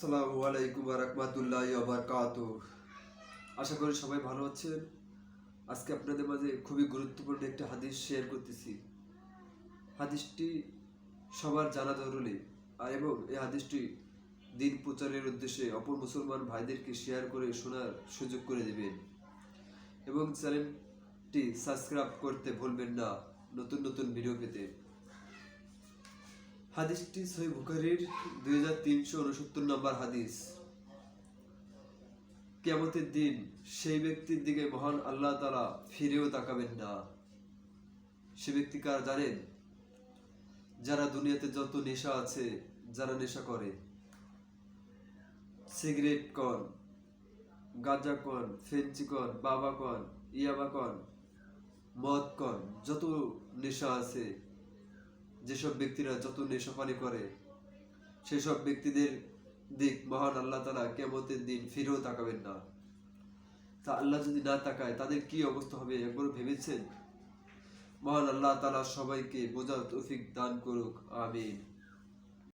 আসসালামু আলাইকুম রহমতুল্লাহ বারকাত আশা করি সবাই ভালো আছেন। আজকে আপনাদের মাঝে খুবই গুরুত্বপূর্ণ একটা হাদিস শেয়ার করতেছি। হাদিসটি সবার জানা জরুরি। আর এবং এই হাদিসটি দিন প্রচারের উদ্দেশ্যে অপর মুসলমান ভাইদেরকে শেয়ার করে শোনার সুযোগ করে দেবেন। এবং চ্যানেলটি সাবস্ক্রাইব করতে ভুলবেন না। নতুন নতুন ভিডিও পেতে। হাদিসটি সহি বুখারির দুই হাজার তিনশো উনসত্তর নম্বর হাদিস। কেমতের দিন সেই ব্যক্তির দিকে মহান আল্লাহ তালা ফিরেও তাকাবেন না। সে ব্যক্তি কার জানেন? যারা দুনিয়াতে যত নেশা আছে, যারা নেশা করে। সিগারেট কন, গাঁজা কন ফেন্সি কন, বাবা কন, ইয়াবা কন, মদ কন, যত নেশা আছে যেসব ব্যক্তিরা যত নেশাপানি করে, সেসব ব্যক্তিদের দিক মহান আল্লাহ তারা কেমতের দিন ফিরেও তাকাবেন না। তা আল্লাহ যদি না তাকায়, তাদের কি অবস্থা হবে একবার ভেবেছেন? মহান আল্লাহ তালা সবাইকে বোঝার তৌফিক দান করুক, আমিন।